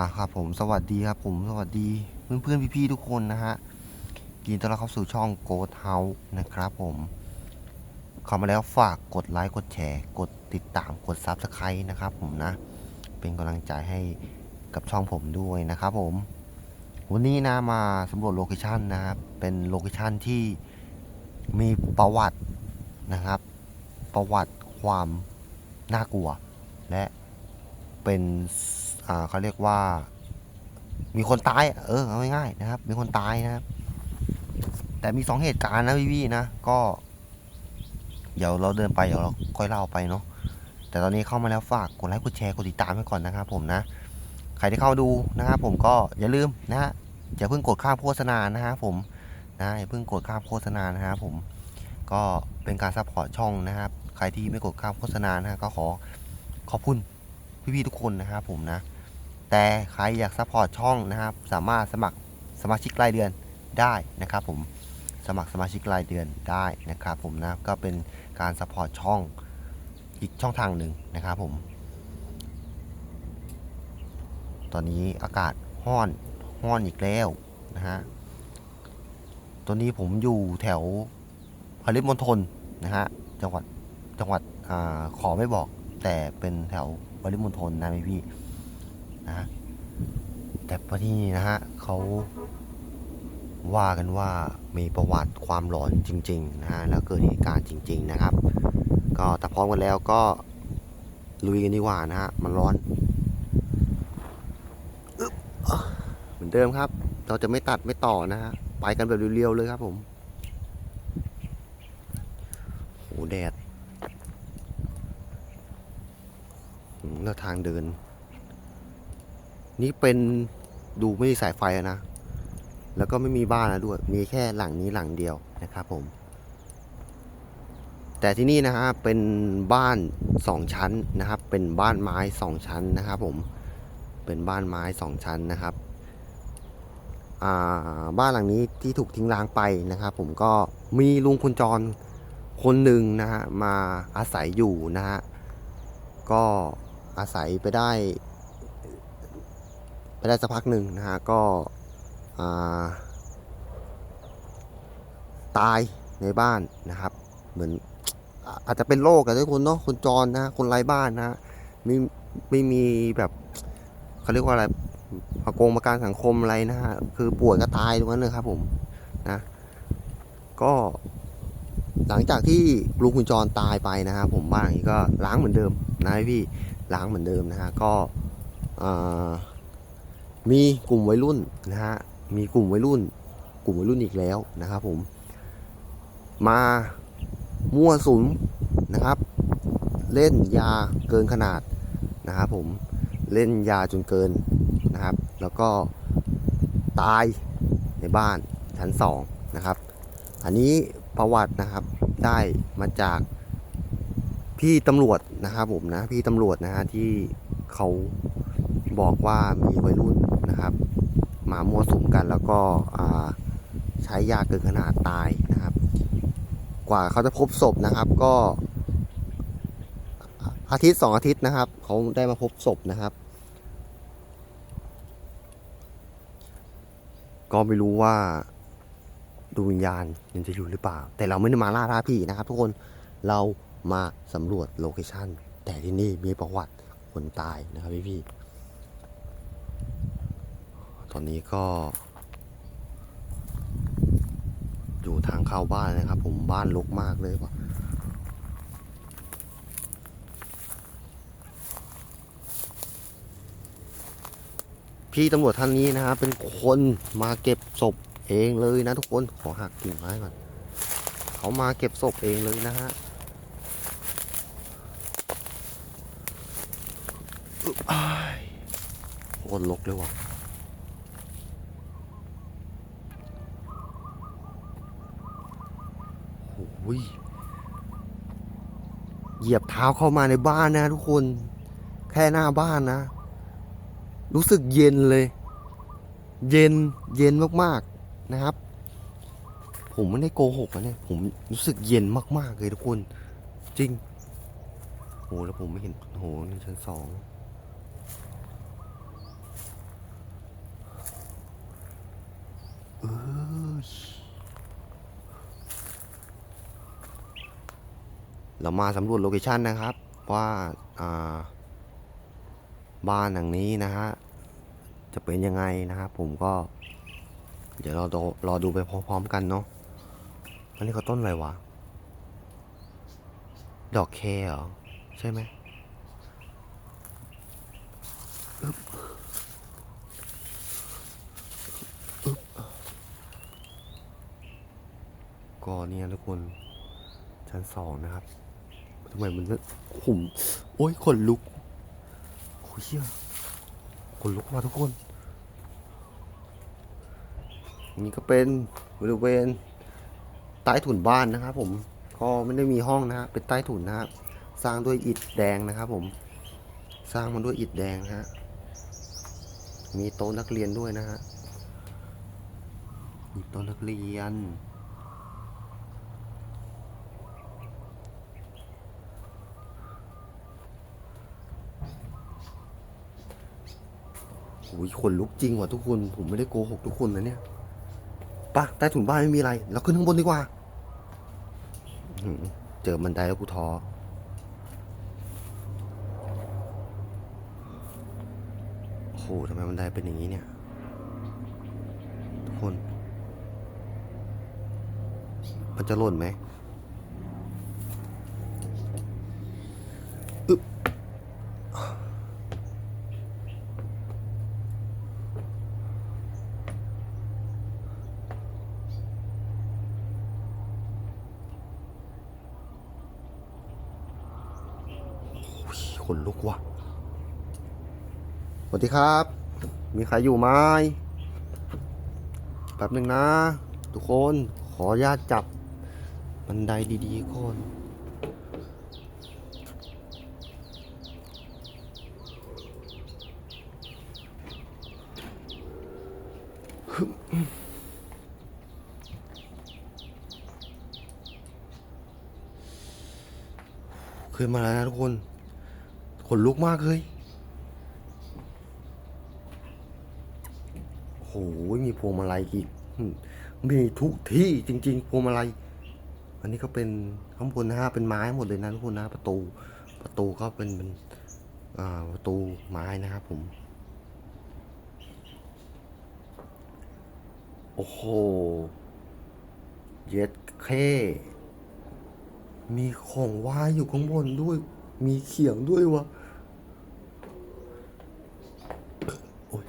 อ่าครับผมสวัสดีครับผมสวัสดีเพื่อนเพื่อนๆพี่ๆทุกคนนะฮะยินดีต้อนรับเข้าสู่ช่อง g o t House นะครับผมเข้ามาแล้วฝากกดไลค์กดแชร์กดติดตามกด Subscribe นะครับผมนะ เป็นกำลังใจให้กับช่องผมด้วยนะครับผม วันนี้นะมาสำรวจโลเคชันนะครับเป็นโลเคชันที่มีประวัตินะครับ ประวัติความน่ากลัว และเป็น เขาเรียกว่า มีคนตาย เออเอาง่ายๆนะครับ มีคนตายนะครับ แต่มีสองเหตุการณ์นะพี่ๆนะ ก็ เดี๋ยวเราเดินไปเดี๋ยวเราค่อยเล่าไปเนาะ แต่ตอนนี้เข้ามาแล้วฝากกดไลค์กดแชร์กดติดตามไว้ก่อนนะครับ ผมนะ ใครที่เข้าดูนะครับผมก็อย่าลืมนะฮะอย่าเพิ่งกดข้ามโฆษณานะฮะผมนะอย่าเพิ่งกดข้ามโฆษณานะครับผมก็เป็นการซัพพอร์ตช่องนะครับ ใครที่ไม่กดข้ามโฆษณานะก็ขอขอบคุณพี่ๆทุกคนนะครับผมนะ แต่ใครอยากซัพพอร์ตช่องนะครับ สามารถสมัครสมาชิกรายเดือนได้นะครับผมสมัครสมาชิกรายเดือนได้นะครับผมนะก็เป็นการซัพพอร์ตช่องอีกช่องทางหนึ่งนะครับผม ตอนนี้อากาศห้อนห้อนอีกแล้วนะฮะตอนนี้ผมอยู่แถวปริมณฑลนะฮะจังหวัดจังหวัดอขอไม่บอกแต่เป็นแถวปริมณฑลนะพี่ นะ แต่พอที่นี่นะฮะเขาว่ากันว่ามีประวัติความหลอนจริง ๆ นะฮะแล้วเกิดเหตุการณ์จริง ๆ นะครับ ก็ถ้าพร้อมกันแล้วก็ลุยกันดีกว่านะฮะมันร้อนเหมือนเดิมครับ เราจะไม่ตัดไม่ต่อนะฮะไปกันแบบเรียวๆเลยครับผมโหแดดแล้วทางเดิน นี่เป็นดูไม่มีสายไฟนะ แล้วก็ไม่มีบ้านนะด้วย มีแค่หลังนี้หลังเดียวนะครับผม แต่ที่นี่นะฮะเป็นบ้านสองชั้นนะครับ เป็นบ้านไม้สองชั้นนะครับผม เป็นบ้านไม้สองชั้นนะครับ บ้านหลังนี้ที่ถูกทิ้งร้างไปนะครับผมก็มีลุงคุณจรคนหนึ่งนะฮะมาอาศัยอยู่นะฮะ ก็อาศัยไปได้ ไปได้สักพักหนึ่งนะฮะก็าตายในบ้านนะครับ เหมือนอาจจะเป็นโรคกันทุกคนเนาะคนจรนะคนไร้บ้านนะฮะไม่ไม่มีแบบเขาเรียกว่าอะไรประกงประกันสังคมอะไรนะฮะคือป่วยก็ตายตรงนั้นเลยครับผมนะก็หลังจากที่ลุงคุณจรตายไปนะฮะผมบ้านนี้ก็ล้างเหมือนเดิมนะพี่ล้างเหมือนเดิมนะฮะก็อ่อ มีกลุ่มวัยรุ่นนะฮะมีกลุ่มวัยรุ่น กลุ่มวัยรุ่นอีกแล้วนะครับผม มามั่วสุมนะครับ เล่นยาเกินขนาดนะครับผมเล่นยาจนเกินนะครับ แล้วก็ตายในบ้านชั้นสองนะครับ อันนี้ประวัตินะครับได้มาจากพี่ตำรวจนะครับผมนะพี่ตำรวจนะฮะที่เขาบอกว่ามีวัยรุ่น นะครับมามั่วสุมกันแล้วก็ใช้ยาเกินขนาดตายนะครับ กว่าเขาจะพบศพนะครับก็อาทิตย์สองอาทิตย์นะครับ เขาได้มาพบศพนะครับ ก็ไม่รู้ว่าดวงวิญญาณยังจะอยู่หรือเปล่า แต่เราไม่ได้มาล่าท้าผีนะครับ ทุกคนเรามาสำรวจโลเคชั่นแต่ที่นี่มีประวัติคนตายนะครับพี่พี่ ตอนนี้ก็ อยู่ทางเข้าบ้านนะครับ ผมบ้านรกมากเลยว่ะพี่ตำรวจท่านนี้นะครับเป็นคนมาเก็บศพเองเลยนะทุกคนขอหักกิ่งไม้ก่อนเขามาเก็บศพเองเลยนะฮะอึ๊บอ้ายโคตรลกเลยว่ะ ยเหยียบเท้าเข้ามาในบ้านนะทุกคน แค่หน้าบ้านนะ รู้สึกเย็นเลย เย็นเย็นมากๆนะครับ ผมไม่ได้โกหกนะเนี่ย ผมรู้สึกเย็นมากๆเลยทุกคน จริงโหแล้วผมไม่เห็นโหในชั้นสองเออ เรามาสำรวจโลเคชันนะครับ ว่าาบ้านหลังนี้นะฮะจะเป็นยังไงนะครับผมก็ เดี๋ยวเรารอรอดูไปพร้อมๆกันเนาะอันนี้เขาต้นอะไรวะ ดอกแคเหรอ ใช่ไหมก็เนี่ยทุกคนชั้นสองนะครับ ทำไมมันขุ่มโอ้ยขนลุกโอ้ยเชี่ยขนลุกมาทุกคน นี่ก็เป็นบริเวณใต้ถุนบ้านนะครับผมก็ไม่ได้มีห้องนะฮะเป็นใต้ถุนนะครับสร้างด้วยอิฐแดงนะครับผม สร้างมันด้วยอิฐแดงนะฮะมีโต๊ะนักเรียนด้วยนะฮะมีโต๊ะนักเรียน โอ้ย ขนลุกจริงว่ะทุกคน ผมไม่ได้โกหกทุกคนนะเนี่ยปะใต้ถุนบ้านไม่มีอะไร เราขึ้นข้างบนดีกว่า เจอบันไดแล้วกูท้อโอ้โหทำไมบันไดเป็นอย่างนี้เนี่ย ทุกคน มันจะหล่นไหมอึ๊บ อุ๊ยขนลุกว่ะ สวัสดีครับ มีใครอยู่ไหมแป๊บหนึ่งนะ ทุกคนขออนุญาตจับบันไดดีๆก่อนขึ้นมาแล้วนะทุกคน ขนลุกมากเลย โอ้โห มีพวงมาลัยอีกมีทุกที่จริง ๆ พวงมาลัย อันนี้ก็เป็นข้างบนนะฮะเป็นไม้หมดเลยนะทุกคนนะประตู ประตูก็เป็นเป็นประตูไม้นะครับผม โอ้โห เย็ดเคมีของว่ายอยู่ข้างบนด้วย มีเขียงด้วยวะโอ้ย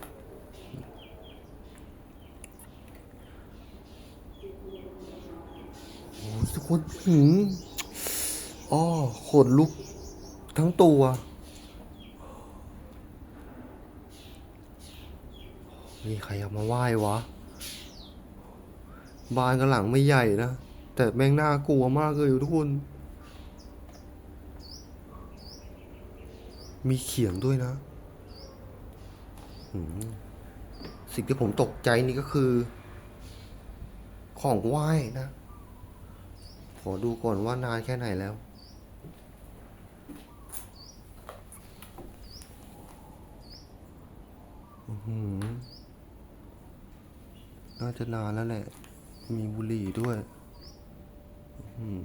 โอ้ย ทุกคนหืมอ้อขนลุกทั้งตัว มีใครเอามาไหว้วะ บ้านก็หลังไม่ใหญ่นะ แต่แม่งน่ากลัวมากเลยทุกคน มีเขียงด้วยนะ สิ่งที่ผมตกใจนี่ก็คือ ของไหว้นะ ขอดูก่อนว่านานแค่ไหนแล้วอื้อหือน่าจะนานแล้วแหละ มีบุหรี่ด้วยอืม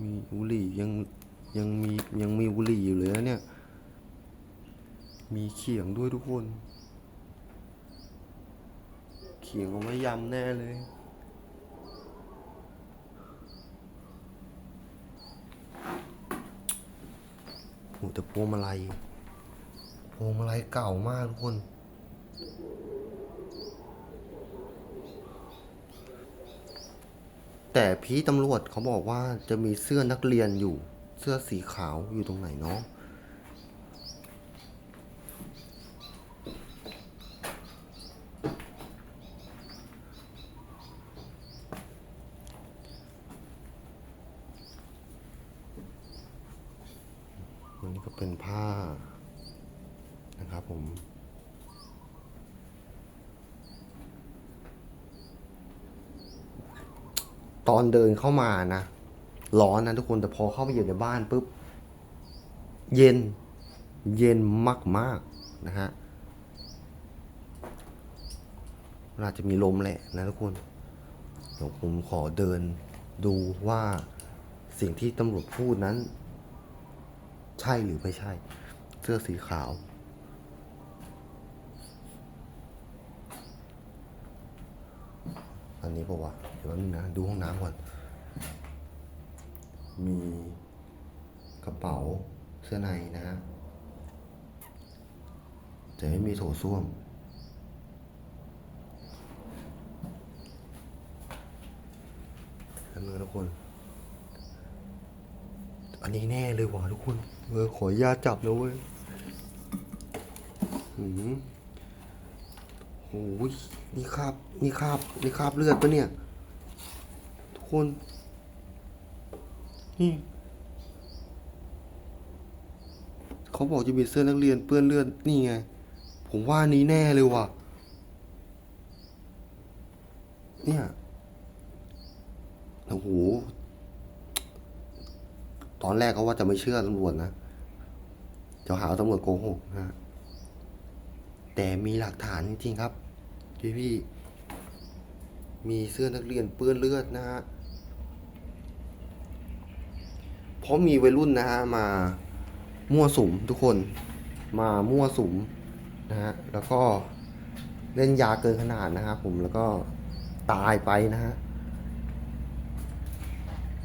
มีบุหรี่ยังยังมียังมีบุหรี่อยู่เลยนะเนี่ย มีเขียงด้วยทุกคน เขียงเอาไว้ยำแน่เลย หแต่พวงมาลัยพวงมาลัยเก่ามากทุกคน แต่พี่ตำรวจเขาบอกว่าจะมีเสื้อนักเรียนอยู่ เสื้อสีขาวอยู่ตรงไหนเนาะ นี้ก็เป็นผ้านะครับผมตอนเดินเข้ามานะร้อนนะทุกคนแต่พอเข้าไปอยู่ในบ้านปุ๊บ เย็น เย็นมากๆนะฮะน่าจะมีลมแหละนะทุกคนเดี๋ยวผมขอเดินดูว่าสิ่งที่ตำรวจพูดนั้น ใช่หรือไม่ใช่ เสื้อสีขาว อันนี้ปะวะเดี๋ยวนึงนะ ดูห้องน้ำก่อน มีกระเป๋าเสื้อในนะฮะแต่ไม่มีโถส้วมแล้วนึงทุกคน อันนี้แน่เลยว่ะทุกคน เออขออนุญาตจับนะเว้ยหืมโอ้ยนี่คราบนี่คราบนี่คราบเลือดปะเนี่ย ทุกคน นี่ เขาบอกจะมีเสื้อนักเรียนเปื้อนเลือดนี่ไง ผมว่านี้แน่เลยว่ะ เนี่ยโอ้โห ตอนแรกก็ว่าจะไม่เชื่อตำรวจนะจะหาว่าตำรวจโกหกนะฮะแต่มีหลักฐานจริงๆครับพี่พี่มีเสื้อนักเรียนเปื้อนเลือดนะฮะเพราะมีวัยรุ่นนะฮะมามั่วสุมทุกคนมามั่วสุมนะฮะแล้วก็เล่นยาเกินขนาดนะครับผมแล้วก็ตายไปนะฮะ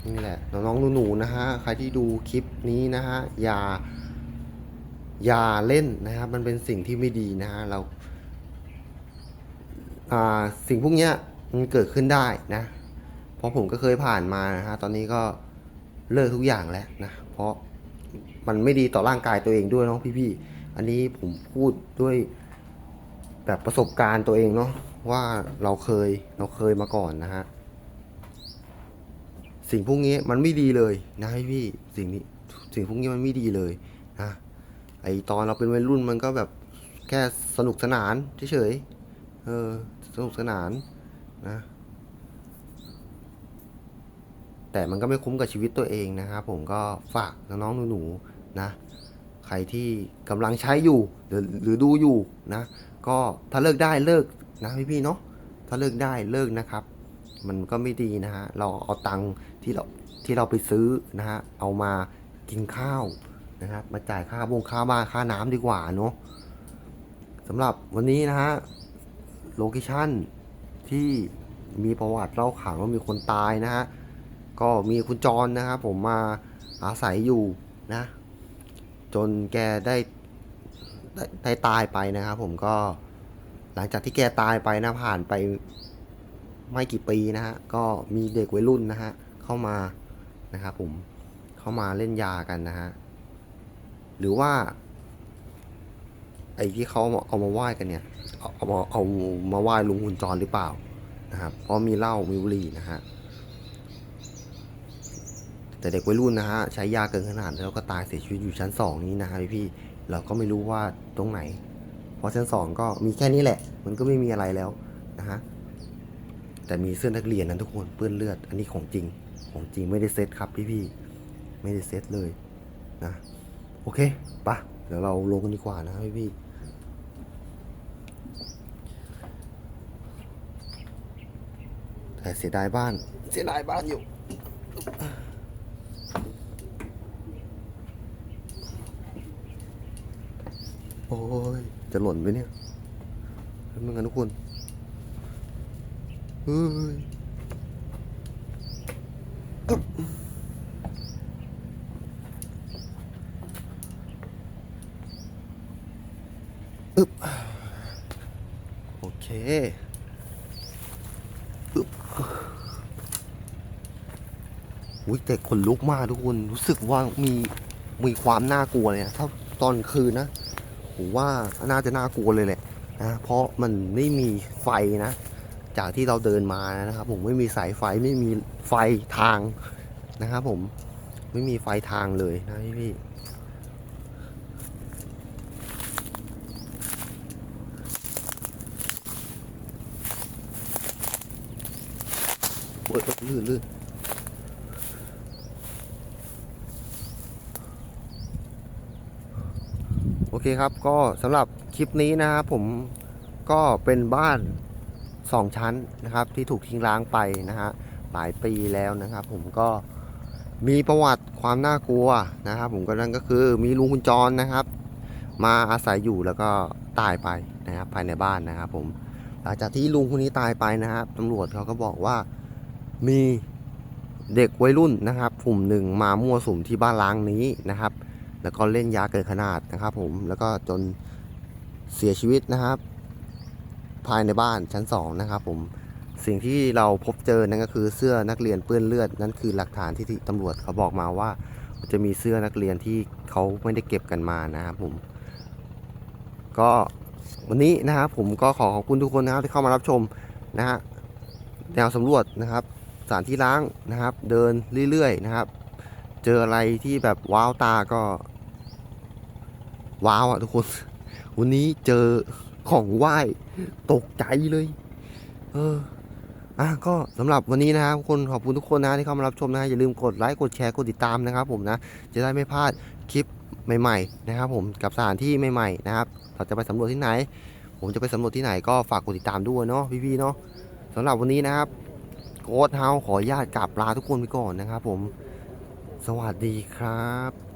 นี่แหละ น้องๆหนูๆนะฮะใครที่ดูคลิปนี้นะฮะอย่าอย่าเล่นนะครับมันเป็นสิ่งที่ไม่ดีนะฮะเราอ่าสิ่งพวกเนี้ยมันเกิดขึ้นได้นะ เพราะผมก็เคยผ่านมานะฮะตอนนี้ก็เลิกทุกอย่างแล้วนะ เพราะมันไม่ดีต่อร่างกายตัวเองด้วยเนาะพี่ๆอันนี้ผมพูดด้วยแบบประสบการณ์ตัวเองเนาะว่าเราเคยเราเคยมาก่อนนะฮะ สิ่งพวกนี้มันไม่ดีเลยนะพี่สิ่งนี้สิ่งพวกนี้มันไม่ดีเลยนะไอตอนเราเป็นวัยรุ่นมันก็แบบแค่สนุกสนานเฉยๆเออสนุกสนานนะแต่มันก็ไม่คุ้มกับชีวิตตัวเองนะครับ ผมก็ฝากน้องๆหนูๆนะ ใครที่กำลังใช้อยู่หรือหรือดูอยู่นะ ก็ถ้าเลิกได้เลิกนะพี่พี่ๆเนาะถ้าเลิกได้เลิกนะครับ มันก็ไม่ดีนะฮะเราเอาตังค์ ที่เราที่เราไปซื้อนะฮะเอามากินข้าวนะครับ มาจ่ายค่าบงค่าบ้านค่าน้ำดีกว่าเนาะสำหรับวันนี้นะฮะโลเคชั่นที่มีประวัติเล่าขานว่ามีคนตายนะฮะก็มีคุณจรนะครับผมมาอาศัยอยู่นะ จนแกได้ได้ได้ตายไปนะครับผมก็หลังจากที่แกตายไปนะผ่านไปไม่กี่ปีนะฮะก็มีเด็กวัยรุ่นนะฮะ เข้ามานะครับผมเข้ามาเล่นยากันนะฮะหรือว่า ไอ้ที่เขาเอามาเอามาไหว้กันเนี่ยเอาเอามาเอามาไหว้ลุงคุณจรหรือเปล่านะครับเพราะมีเหล้ามีบุหรี่นะฮะแต่เด็กวัยรุ่นนะฮะใช้ยาเกินขนาดแล้วก็ตายเสียชีวิตอยู่ชั้นสองนี้นะฮะพี่เราก็ไม่รู้ว่าตรงไหน เพราะชั้นสองก็มีแค่นี้แหละ มันก็ไม่มีอะไรแล้วนะฮะแต่มีเสื้อนักเรียนนะทุกคนเปื้อนเลือดอันนี้ของจริง ของจริงไม่ได้เซตครับพี่ๆไม่ได้เซตเลยนะโอเคปะเดี๋ยวเราลงกันดีกว่านะพี่ๆแต่เสียดายบ้าน เสียดายบ้านอยู่ โอ้ย จะหล่นไปเนี่ยทำยังไงทุกคนเฮ้ยอึ๊บอึ๊บโอเคอึ๊บ อุ้ยแต่ขนลุกมากทุกคน รู้สึกว่ามีมีความน่ากลัวเลยนะถ้าตอนคืนนะผมว่าน่าจะน่ากลัวเลยแหละนะเพราะมันไม่มีไฟนะ จากที่เราเดินมานะครับ ผมไม่มีสายไฟไม่มีไฟทางนะครับผมไม่มีไฟทางเลยนะพี่พี่ลื่นลื่น อเคครับก็สำหรับคลิปนี้นะครับผมก็เป็นบ้านสองชั้นนะครับ ที่ถูกทิ้งร้างไปนะฮะหลายปีแล้วนะครับ ผมก็มีประวัติความน่ากลัวนะครับ ผมก็นั่นก็คือมีลุงคุณจรนะครับ มาอาศัยอยู่แล้วก็ตายไปนะครับภายในบ้านนะครับ ผมหลังจากที่ลุงคนนี้ตายไปนะครับตำรวจเขาก็บอกว่ามีเด็กวัยรุ่นนะครับกลุ่มหนึ่งมามั่วสุมที่บ้านล้างนี้นะครับ แล้วก็เล่นยาเกินขนาดนะครับ ผมแล้วก็จนเสียชีวิตนะครับ ภายในบ้านชั้นสองนะครับ ผมสิ่งที่เราพบเจอนั่นก็คือเสื้อนักเรียนเปื้อนเลือด นั่นคือหลักฐานที่ที่ตำรวจเขาบอกมาว่า จะมีเสื้อนักเรียนที่เขาไม่ได้เก็บกันมานะครับผม ก็วันนี้นะครับผมก็ขอขอบคุณทุกคนนะครับที่เข้ามารับชมนะฮะแนวสำรวจนะครับสถานที่ล้างนะครับ เดินเรื่อยๆนะครับ เจออะไรที่แบบว้าวตาก็ ว้าวอะทุกคน วันนี้เจอของไหว้ตกใจเลย เอออะก็สำหรับวันนี้นะครับทุกคนขอบคุณทุกคนนะที่เข้ามารับชมนะอย่าลืมกดไลค์กดแชร์กดติดตามนะครับ ผมนะจะได้ไม่พลาดคลิปใหม่ ๆ นะครับ ผมกับสถานที่ใหม่ๆนะครับ เราจะไปสำรวจที่ไหน ผมจะไปสำรวจที่ไหนก็ฝากกดติดตามด้วยเนาะพี่ๆเนาะสำหรับวันนี้นะครับโค้ดเฮาขออนุญาตกราบลาทุกคนไปก่อนนะครับ ผม สวัสดีครับ